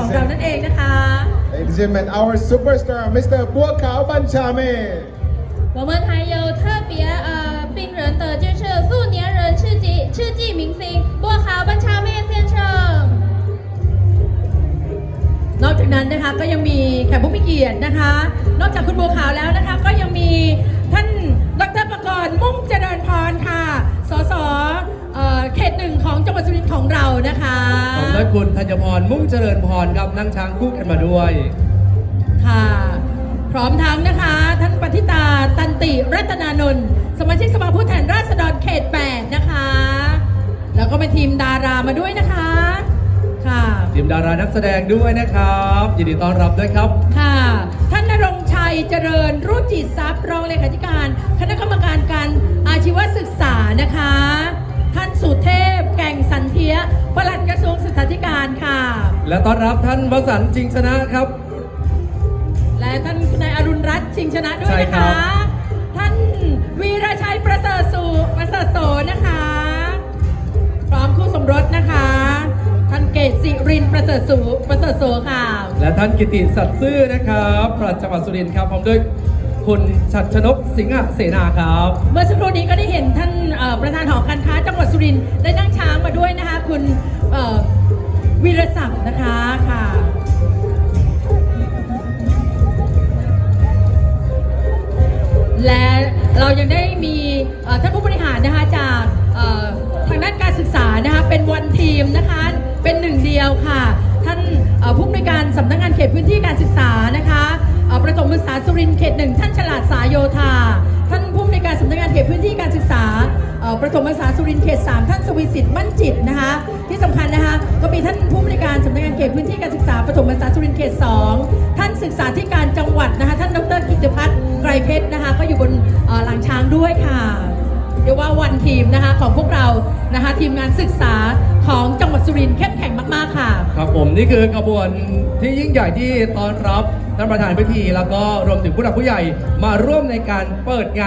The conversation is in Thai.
ของเรานั่นเองนะคะ Ladies and gentlemen, our superstar, Mr. บัวขาวบัญชาเมฆ我们还有特别呃病人的就是素年人吃鸡吃鸡明星บัวขาวบัญชาเมฆ先生 นอกจากนั้นนะคะก็ยังมีแขกผู้มีเกียรตินะคะ นอกจากคุณบัวขาวแล้วนะคะ ก็ยังมีท่านดรประกรณ์มุ่งเจริญพรค่ะ สสเอ่อเขตหนึ่งของจังหวัดสุรินทร์ของเรานะคะ ขอบคุณคุณธัญพรมุ่งเจริญพรครับนั่งช้างคู่กันมาด้วย ค่ะ พร้อมทั้งนะคะ ท่านปฏิตาตันติรัตนานนท์สมาชิกสภาผู้แทนราษฎรเขต8นะคะ แล้วก็เป็นทีมดารามาด้วยนะคะค่ะทีมดารานักแสดงด้วยนะครับยินดีต้อนรับด้วยครับค่ะ ท่านนรงค์ชัยเจริญรุจิทรัพย์รองเลขาธิการ คณะกรรมการการอาชีวศึกษานะคะ ท่านสุเทพแก่งสันเทียปลัดกระทรวง และต้อนรับท่านวสันต์จริงชนะครับ และท่านนายอรุณรัตน์ชิงชนะด้วยใช่นะครัคะ บ ท่านวีรชัยประเสริฐสุประเสริฐโสนะคะ พร้อมคู่สมรสนะคะ ท่านเกศสิรินทร์ประเสริฐสุประเสริฐโสค่ะ และท่านกิติสัตย์ซื่อนะครับปลัดจังหวัดสุรินทร์ครับพร้อมด้วยคุณชัดชนกสิงหเสนาครับ เมื่อสักครู่นี้ก็ได้เห็นท่านเอ่อประธานหอการค้าจังหวัดสุรินทร์ได้นั่งช้างมาด้วยนะคะ คุณเอ่อ วีรศักดิ์นะคะค่ะและเรายังได้มีท่านผู้บริหารนะคะจากทางด้านการศึกษานะคะเป็นวันทีมนะคะเป็นหนึ่งเดียวค่ะ ท่านผู้อำนวยการสำนักงานเขตพื้นที่การศึกษานะคะประถมศึกษาสุรินทร์เขตหนึ่งท่านฉลาดสายโยธา ท่านผู้อำนวยการสำนักงานเขตพื้นที่การศึกษาประถมศึกษาสุรินทร์เขต3ท่านสวิสิทธิ์มั่นจิตนะคะ ท่านผู้อำนวยการสำนักงานเขตพื้นที่การศึกษาประถมศึกษาสุรินทร์เขต 2 ท่านศึกษาธิการจังหวัดนะคะ ท่านดรกิตพัฒน์ไกรเพชรนะคะ ก็อยู่บนหลังช้างด้วยค่ะ เรียกว่าวันทีมนะคะของพวกเรานะคะ ทีมงานศึกษาของจังหวัดสุรินทร์เข้มแข็งมาก ๆ ค่ะ ครับผมนี่คือขบวนที่ยิ่งใหญ่ที่ต้อนรับท่านประธานพิธี แล้วก็รวมถึงผู้หลักผู้ใหญ่มาร่วมในการเปิดงาน